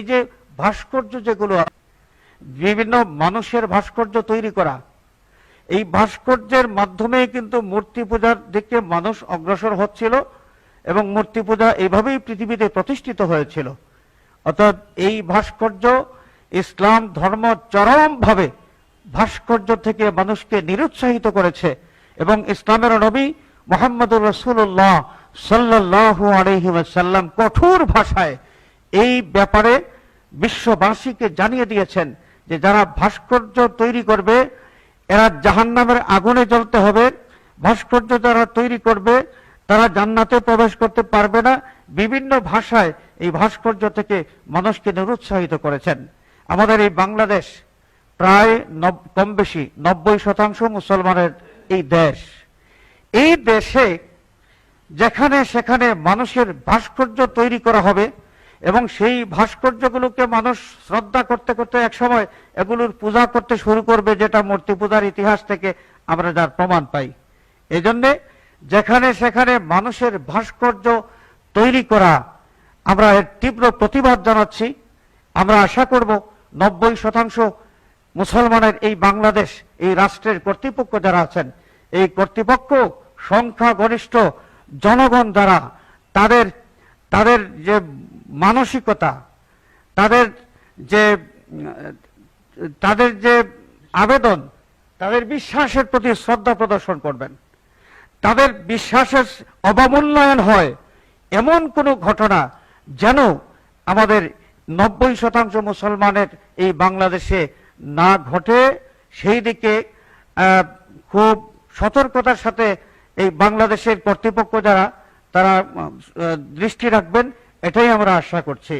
এই যে ভাস্কর্য যেগুলো বিভিন্ন মানুষের ভাস্কর্য তৈরি করা, এই ভাস্কর্যের মাধ্যমে কিন্তু মূর্তি পূজার দিকে মানুষ অগ্রসর হচ্ছিল এবং মূর্তি পূজা এইভাবেই পৃথিবীতে প্রতিষ্ঠিত হয়েছিল। অর্থাৎ এই ভাস্কর্য ইসলাম ধর্ম চরমভাবে ভাস্কর্য থেকে মানুষকে নিরুৎসাহিত করেছে এবং ইসলামের নবী মোহাম্মদুর রসুল্লাহ সাল্লাহ আলহিমাসাল্লাম কঠোর ভাষায় এই ব্যাপারে বিশ্ববাসীকে জানিয়ে দিয়েছেন যে যারা ভাস্কর্য তৈরি করবে, এরা জাহান্নামের আগুনে জ্বলতে হবে। ভাস্কর্য যারা তৈরি করবে, তারা জান্নাতে প্রবেশ করতে পারবে না। বিভিন্ন ভাষায় এই ভাস্কর্য থেকে মানুষকে নিরুৎসাহিত করেছেন। আমাদের এই বাংলাদেশ প্রায় কম বেশি নব্বই শতাংশ মুসলমানের এই দেশ। এই দেশে যেখানে সেখানে মানুষের ভাস্কর্য তৈরি করা হবে এবং সেই ভাস্কর্যগুলোকে মানুষ শ্রদ্ধা করতে করতে একসময় এগুলোর পূজা করতে শুরু করবে, যেটা মূর্তি পূজার ইতিহাস থেকে আমরা যার প্রমাণ পাই। এই জন্যে যেখানে সেখানে মানুষের ভাস্কর্য তৈরি করা আমরা এর তীব্র প্রতিবাদ জানাচ্ছি। আমরা আশা করব নব্বই শতাংশ মুসলমানের এই বাংলাদেশ, এই রাষ্ট্রের কর্তৃপক্ষ যারা আছেন, এই কর্তৃপক্ষ সংখ্যা গরিষ্ঠ জনগণ যারা, তাদের তাদের যে মানসিকতা, তাদের যে তাদের যে আবেদন, তাদের বিশ্বাসের প্রতি শ্রদ্ধা প্রদর্শন করবেন। তাদের বিশ্বাসের অবমূল্যায়ন হয় এমন কোনো ঘটনা যেন আমাদের নব্বই শতাংশ মুসলমানের এই বাংলাদেশে না ঘটে। সেই দিকে খুব সতর্কতার সাথে এই বাংলাদেশের কর্তৃপক্ষ যারা, তারা দৃষ্টি রাখবেন। এটাই আমরা আশা করছি।